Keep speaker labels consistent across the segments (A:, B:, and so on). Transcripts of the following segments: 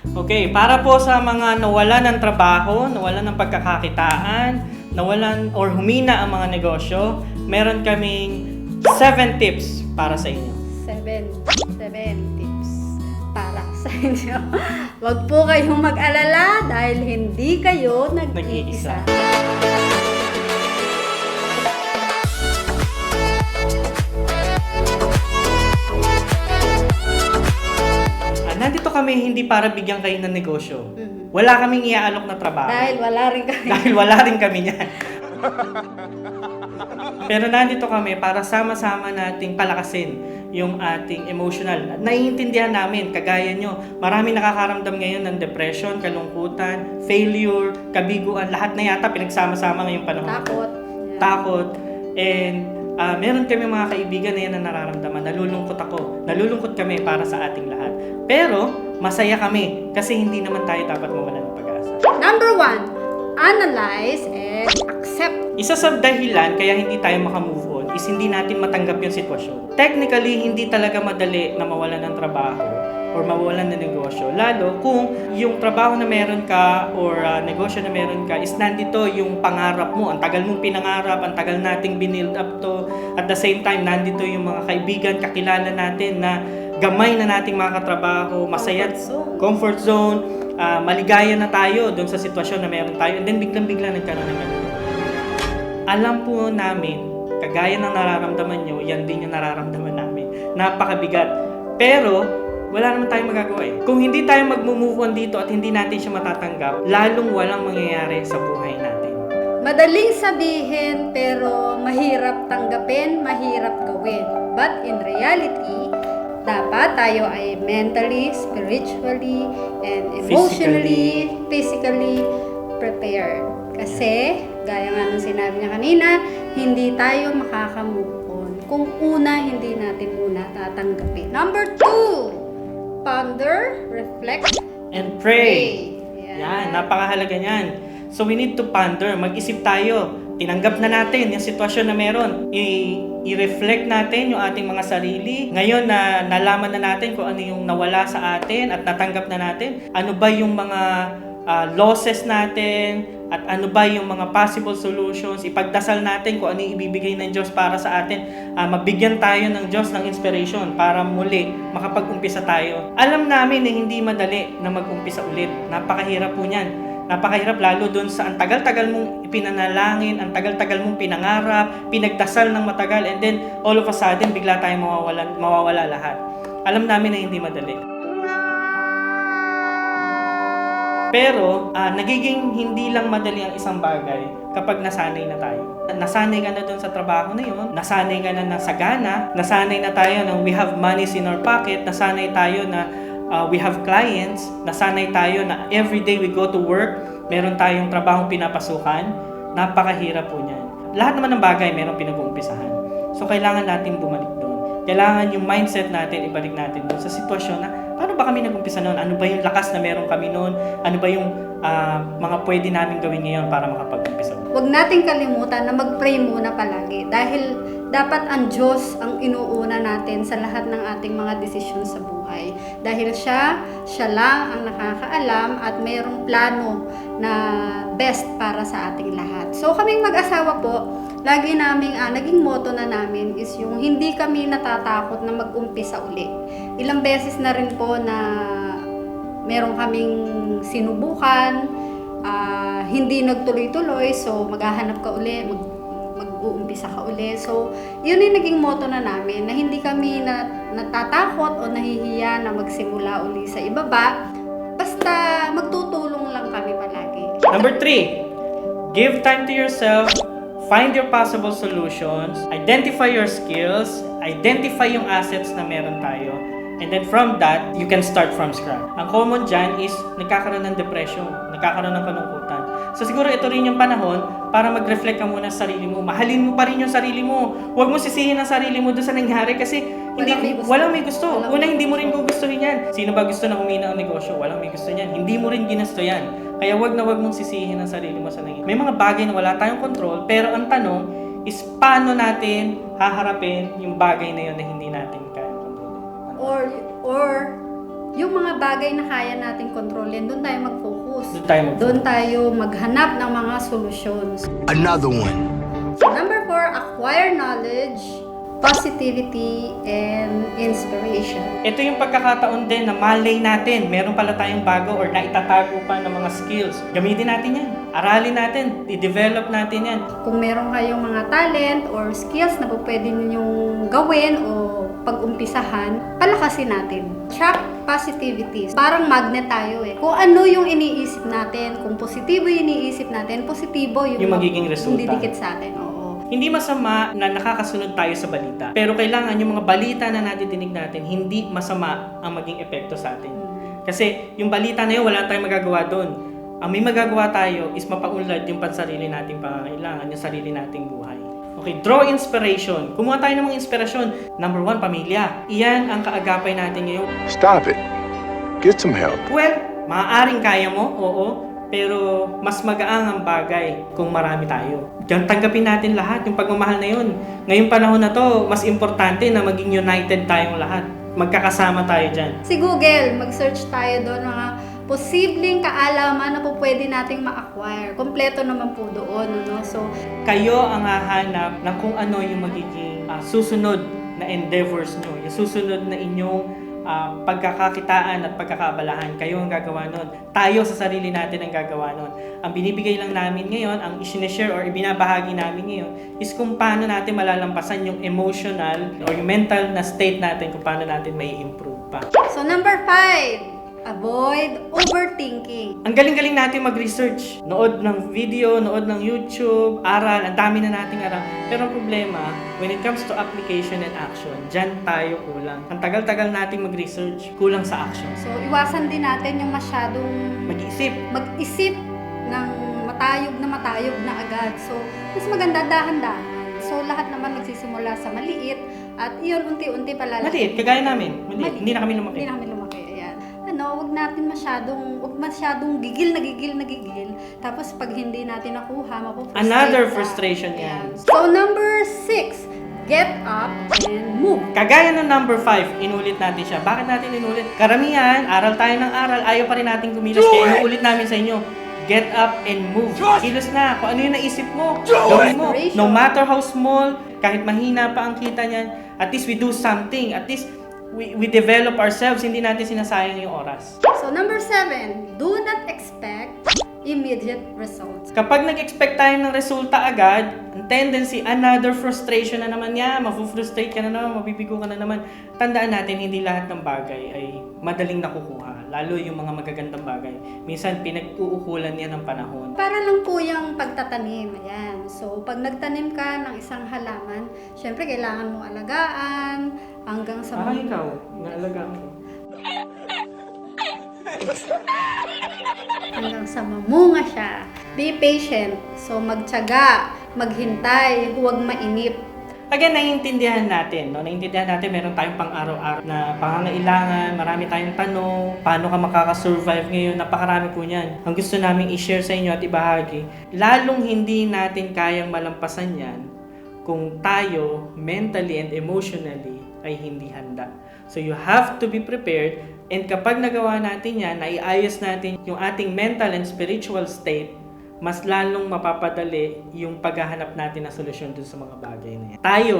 A: Okay, para po sa mga nawalan ng trabaho, nawalan ng pagkakakitaan, nawalan or humina ang mga negosyo, meron kaming 7 tips para sa inyo.
B: Seven, seven tips para sa inyo. Huwag po kayong mag-alala dahil hindi kayo
A: Nag-iisa.
B: nag-iisa.
A: Nandito kami hindi para bigyan kayo ng negosyo.
B: Mhm.
A: Wala kaming iaalok na trabaho.
B: Dahil wala rin kayo.
A: Dahil wala rin kami niyan. Pero nandito kami para sama-sama nating palakasin yung ating emotional. Naiintindihan namin, kagaya nyo, marami nakakaramdam ngayon ng depression, kalungkutan, failure, kabiguan, lahat na yata pinagsama-sama ngayong panahon.
B: Takot. Yan.
A: Takot. And ah, meron kami mga kaibigan na yan na nararamdaman. Nalulungkot ako. Nalulungkot kami para sa ating lahat. Pero, masaya kami kasi hindi naman tayo dapat mawalan ng pag-asa.
B: Number one, analyze and accept.
A: Isa sa dahilan kaya hindi tayo makamove on is hindi natin matanggap yung sitwasyon. Technically, hindi talaga madali na mawalan ng trabaho or mawalan ng negosyo. Lalo kung yung trabaho na meron ka or ah, negosyo na meron ka is nandito yung pangarap mo. Ang tagal mong pinangarap, ang tagal nating binild up to. At the same time, nandito yung mga kaibigan, kakilala natin na gamay na nating mga katrabaho, masaya,
B: Comfort zone.
A: comfort zone, ah, maligaya na tayo doon sa sitwasyon na meron tayo. And then biglang-bigla nagkaroon ng ganun. Alam po namin, kagaya ng nararamdaman nyo, yan din yung nararamdaman namin. Napakabigat. Pero, wala naman tayong magagawa eh. Kung hindi tayo mag-move on dito at hindi natin siya matatanggap, lalong walang mangyayari sa buhay natin.
B: Madaling sabihin pero mahirap tanggapin, mahirap gawin. But in reality, dapat tayo ay mentally, spiritually, and emotionally, physically prepared. Kasi, gaya nga ng sinabi niya kanina, hindi tayo makaka-move on kung una hindi natin muna tatanggapin. Number two, ponder, reflect,
A: And pray.
B: Yan.
A: Yan, napakahalaga niyan. So we need to ponder, mag-isip tayo. Tinanggap na natin yung sitwasyon na meron. I- i-reflect natin yung ating mga sarili. Ngayon na nalaman na natin kung ano yung nawala sa atin at natanggap na natin, ano ba yung mga ah, losses natin at ano ba yung mga possible solutions. Ipagdasal natin kung ano yung ibibigay ng Diyos para sa atin. Ah, mabigyan tayo ng Diyos ng inspiration para muli makapag-umpisa tayo. Alam namin na hindi madali na mag-umpisa ulit. Napakahirap po niyan. Napakahirap lalo dun sa ang tagal-tagal mong ipinanalangin, ang tagal-tagal mong pinangarap, pinagdasal ng matagal, and then all of a sudden, bigla tayong mawawala, mawawala lahat. Alam namin na hindi madali. Pero, ah, nagiging hindi lang madali ang isang bagay kapag nasanay na tayo. Nasanay ka na dun sa trabaho na yun, nasanay ka na na sa gana, nasanay na tayo na we have monies in our pocket, nasanay tayo na ah, we have clients, nasanay tayo na every day we go to work, meron tayong trabahong pinapasukan, napakahirap po niyan. Lahat naman ng bagay meron pinag-uumpisahan. So, kailangan natin bumalik doon. Kailangan yung mindset natin, ibalik natin doon sa sitwasyon na paano ba kami nag-umpisa noon? Ano ba yung lakas na meron kami noon? Ano ba yung ah, mga pwede namin gawin ngayon para makapag-umpisa?
B: Huwag nating kalimutan na mag-pray muna palagi dahil dapat ang Diyos ang inuuna natin sa lahat ng ating mga desisyon sa buhay. Dahil siya, siya lang ang nakakaalam at mayroong plano na best para sa ating lahat. So kaming mag-asawa po, lagi naming, ah, naging motto na namin is yung hindi kami natatakot na mag-umpisa uli. Ilang beses na rin po na meron kaming sinubukan, ah, hindi nagtuloy-tuloy, so maghahanap ka uli, mag, mag-uumpisa ka uli. So, yun yung naging motto na namin, na hindi kami na, natatakot o nahihiya na magsimula uli sa ibaba. Basta magtutulong lang kami palagi.
A: Number three, give time to yourself, find your possible solutions, identify your skills, identify yung assets na meron tayo, and then from that, you can start from scratch. Ang common dyan is nagkakaroon ng depression, nagkakaroon ng kalungkutan. So siguro ito rin yung panahon para mag-reflect ka muna sa sarili mo. Mahalin mo pa rin yung sarili mo. Huwag mo sisihin ang sarili mo doon sa nangyari kasi hindi,
B: Walang may gusto.
A: walang may gusto.
B: Walang
A: Una, hindi mo rin gugustuhin yan. Sino ba gusto na humina ang negosyo? Walang may gusto yan. Hindi mo rin ginusto yan. Kaya wag na wag mong sisihin ang sarili mo sa nangyari. May mga bagay na wala tayong control, pero ang tanong is paano natin haharapin yung bagay na yun na hindi natin kaya kontrolin.
B: Or, or yung mga bagay na kaya nating kontrolin, doon tayo mag-focus.
A: Tayo mag-
B: Doon tayo maghanap ng mga solutions.
C: Another one.
B: So number four, acquire knowledge, positivity, and inspiration.
A: Ito yung pagkakataon din na malay natin, meron pala tayong bago or naitatago pa ng mga skills. Gamitin natin yan. Aralin natin. I-develop natin yan.
B: Kung meron kayong mga talent or skills na po pwede ninyong gawin o pag-umpisahan, palakasin natin. Track positivity. Parang magnet tayo eh. Kung ano yung iniisip natin, kung positibo yung iniisip natin, positibo yung,
A: Yung magiging resulta.
B: Yung didikit sa atin, oo.
A: Hindi masama na nakakasunod tayo sa balita. Pero kailangan yung mga balita na nadidinig natin, hindi masama ang maging epekto sa atin. Kasi yung balita na yun, wala tayong magagawa doon. Ang may magagawa tayo is mapaunlad yung pansarili nating pangangailangan, yung sarili nating buhay. Okay, draw inspiration. Kumuha tayo ng mga inspirasyon. Number one, pamilya. Iyan ang kaagapay natin ngayon.
C: Stop it. Get some help.
A: Well, maaaring kaya mo, oo. Pero mas magaang ang bagay kung marami tayo. Diyan tanggapin natin lahat, yung pagmamahal na yun. Ngayong panahon na to, mas importante na maging united tayong lahat. Magkakasama tayo dyan.
B: Si Google, mag-search tayo doon mga posibleng kaalaman na po pwede nating ma-acquire. Kompleto naman po doon. Ano? So,
A: Kayo ang hahanap ng kung ano yung magiging ah, susunod na endeavors nyo. Yung susunod na inyong ah, pagkakakitaan at pagkakaabalahan. Kayo ang gagawa nun. Tayo sa sarili natin ang gagawa nun. Ang binibigay lang namin ngayon, ang isineshare or ibinabahagi namin ngayon, is kung paano natin malalampasan yung emotional or yung mental na state natin, kung paano natin may improve pa.
B: so number five, avoid overthinking.
A: Ang galing-galing natin mag-research. Nood ng video, nood ng YouTube, aral, ang dami na nating aral. Pero ang problema, when it comes to application and action, dyan tayo kulang. Ang tagal-tagal nating mag-research, kulang sa action.
B: So, iwasan din natin yung masyadong
A: Mag-isip.
B: mag-isip ng matayog na matayog na agad. So, mas maganda dahan-dahan. So, lahat naman nagsisimula sa maliit at iyon unti-unti palalaki.
A: Maliit, kagaya namin. Maliit.
B: Maliit.
A: Hindi na kami lumaki.
B: Hindi na kami lumaki. Ano, wag natin masyadong, wag masyadong gigil na gigil na gigil. Tapos pag hindi natin nakuha, mapufrustrate
A: Another
B: ka.
A: frustration
B: Ayan.
A: yan.
B: So, number six, get up and move.
A: Kagaya ng number 5, inulit natin siya. Bakit natin inulit? Karamihan, aral tayo ng aral, ayaw pa rin natin kumilos. Kaya inuulit namin sa inyo. Get up and move. Kilos na. Kung ano yung naisip mo, gawin mo. No matter how small, kahit mahina pa ang kita niyan, at least we do something. At least we, we develop ourselves. Hindi natin sinasayang yung oras.
B: So, number seven, do not expect immediate results.
A: Kapag nag-expect tayo ng resulta agad, ang tendency, another frustration na naman yan. Mafu-frustrate ka na naman, mabibigo ka na naman. Tandaan natin, hindi lahat ng bagay ay madaling nakukuha. Lalo yung mga magagandang bagay. Minsan, pinag-uukulan yan ng panahon.
B: Para lang po yung pagtatanim. Ayan. So, pag nagtanim ka ng isang halaman, syempre kailangan mo alagaan hanggang sa
A: Parang ikaw, naalagaan ko.
B: hanggang sa mamunga siya. Be patient. So, magtyaga, maghintay, huwag mainip.
A: Again, naiintindihan natin, no? Naiintindihan natin, meron tayong pang-araw-araw na pangangailangan, marami tayong tanong, paano ka makakasurvive ngayon, napakarami po niyan. Ang gusto namin i-share sa inyo at ibahagi, lalong hindi natin kayang malampasan yan kung tayo, mentally and emotionally, ay hindi handa. So you have to be prepared and kapag nagawa natin yan, naiayos natin yung ating mental and spiritual state, mas lalong mapapadali yung paghahanap natin ng solusyon dun sa mga bagay na yan. Tayo,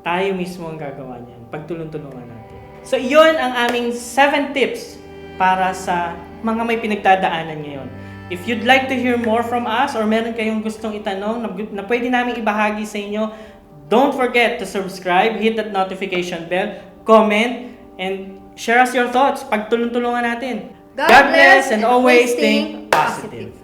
A: tayo mismo ang gagawa niyan. Pagtulong-tulungan natin. So, iyon ang aming 7 tips para sa mga may pinagdadaanan ngayon. If you'd like to hear more from us or meron kayong gustong itanong na, na pwede namin ibahagi sa inyo, don't forget to subscribe, hit that notification bell, comment, and share us your thoughts. Pagtulong-tulungan natin.
B: God bless and always think
A: positive.